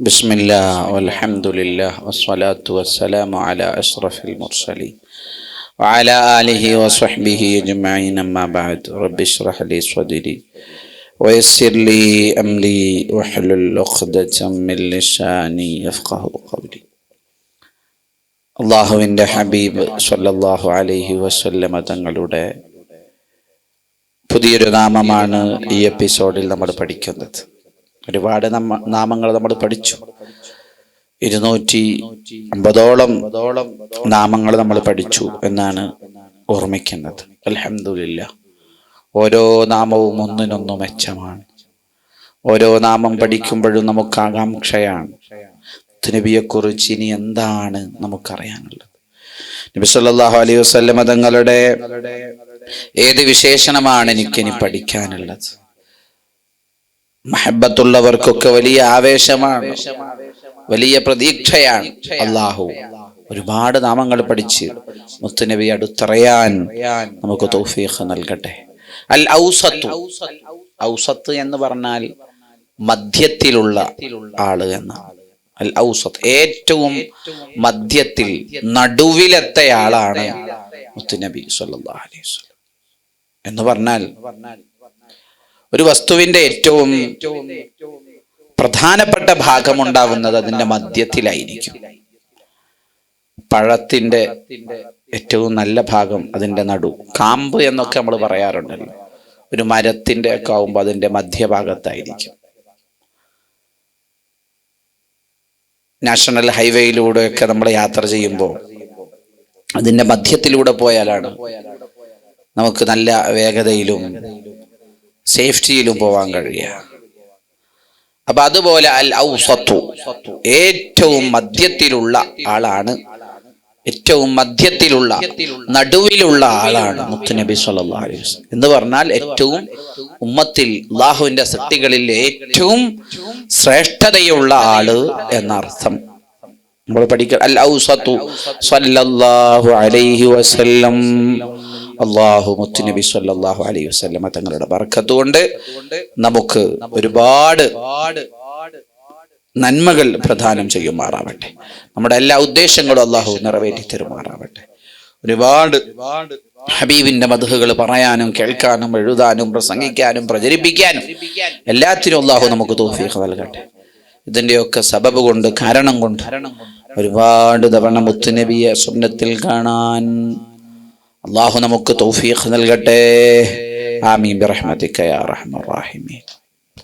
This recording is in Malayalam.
بسم الله والحمد لله والصلاة والسلام على أشرف المرسلين وعلى آله وصحبه أجمعين أما بعد رب اشرح لي صدري ويسر لي أمري واحلل عقدة من لساني يفقه قولي അള്ളാഹുവിൻ്റെ ഹബീബ് സല്ലല്ലാഹു അലൈഹി വസല്ലമ തങ്ങളുടെ പുതിയൊരു നാമമാണ് ഈ എപ്പിസോഡിൽ നമ്മൾ പഠിക്കുന്നത് ഒരുപാട് നമ്മ നാമങ്ങൾ നമ്മൾ പഠിച്ചു. ഇരുന്നൂറ്റി അമ്പതോളം നാമങ്ങൾ നമ്മൾ പഠിച്ചു എന്നാണ് ഓർമ്മിക്കുന്നത്. അലഹമില്ല ഓരോ നാമവും ഒന്നിനൊന്നു മെച്ചമാണ്. ഓരോ നാമം പഠിക്കുമ്പോഴും നമുക്ക് ആകാംക്ഷയാണ്. നബിയെക്കുറിച്ച് ഇനി എന്താണ് നമുക്കറിയാനുള്ളത്? നബി സല്ലല്ലാഹു അലൈഹി വസല്ലമ തങ്ങളുടെ ഏത് വിശേഷണമാണ് എനിക്കിനി പഠിക്കാനുള്ളത്? മഹബത്തുള്ളവർക്കൊക്കെ വലിയ ആവേശമാണ്. വലിയ പ്രതീക്ഷയാണ്. അള്ളാഹു ഒരുപാട് നാമങ്ങൾ പഠിച്ച് മുത്തുനബി അടുത്തറിയാൻ നമുക്ക് തൗഫീഖ് നൽകട്ടെ. അൽ ഔസത്ത്. ഔസത്ത് എന്ന് പറഞ്ഞാൽ മധ്യത്തിലുള്ള ആൾ എന്നാണ്. അൽ ഔസത്ത് ഏറ്റവും മധ്യത്തിൽ നടുവിലെത്തയാളാണ് മുത്തുനബി സല്ലാ അലൈഹി എന്ന് പറഞ്ഞാൽ ഒരു വസ്തുവിന്റെ ഏറ്റവും പ്രധാനപ്പെട്ട ഭാഗം ഉണ്ടാവുന്നത് അതിന്റെ മധ്യത്തിലായിരിക്കും. പഴത്തിന്റെ ഏറ്റവും നല്ല ഭാഗം അതിന്റെ നടു. കാമ്പ് എന്നൊക്കെ നമ്മൾ പറയാറുണ്ടല്ലോ. ഒരു മരത്തിന്റെ ഒക്കെ ആവുമ്പോൾ അതിന്റെ മധ്യഭാഗത്തായിരിക്കും. നാഷണൽ ഹൈവേയിലൂടെയൊക്കെ നമ്മൾ യാത്ര ചെയ്യുമ്പോൾ അതിന്റെ മധ്യത്തിലൂടെ പോയാലാണ് നമുക്ക് നല്ല വേഗതയിലും സേഫ്റ്റിയിലും പോവാൻ കഴിയുക. അപ്പൊ അതുപോലെ അൽ ഔസത്തു ഏറ്റവും മധ്യത്തിലുള്ള ആളാണ് ഏറ്റവും മധ്യത്തിലുള്ള നടുവിലുള്ള ആളാണ് മുത്തുനബി സല്ലല്ലാഹു അലൈഹി എന്ന് പറഞ്ഞാൽ ഏറ്റവും ഉമ്മത്തിൽ അള്ളാഹുവിന്റെ സൃഷ്ടികളിൽ ഏറ്റവും ശ്രേഷ്ഠതയുള്ള ആൾ എന്നർത്ഥം. നമ്മൾ പഠിക്കുക അൽ ഔസത്തു സല്ലല്ലാഹു അലൈഹി വസല്ലം. അള്ളാഹു മുത്തുനബി സല്ലാഹു അലൈഹി വസല്ലമ തങ്ങളുടെ ബർക്കത്ത് കൊണ്ട് നമുക്ക് ഒരുപാട് നന്മകൾ പ്രദാനം ചെയ്യുമാറാവട്ടെ. നമ്മുടെ എല്ലാ ഉദ്ദേശങ്ങളും അള്ളാഹു നിറവേറ്റി തരുമാറാവട്ടെ. ഒരുപാട് ഹബീബിന്റെ മധുഹകൾ പറയാനും കേൾക്കാനും എഴുതാനും പ്രസംഗിക്കാനും പ്രചരിപ്പിക്കാനും എല്ലാത്തിനും അള്ളാഹു നമുക്ക് തോഫീഖ് നൽകട്ടെ. ഇതിന്റെയൊക്കെ സബബ് കൊണ്ട് കാരണം കൊണ്ട് ഒരുപാട് തവണ മുത്തുനബിയെ സ്വപ്നത്തിൽ കാണാൻ അള്ളാഹു നമുക്ക് തൗഫീഖ് നൽകട്ടെ. ആമീൻ. ബിറഹ്മതിക യാ റഹ്മർ റഹീമീൻ.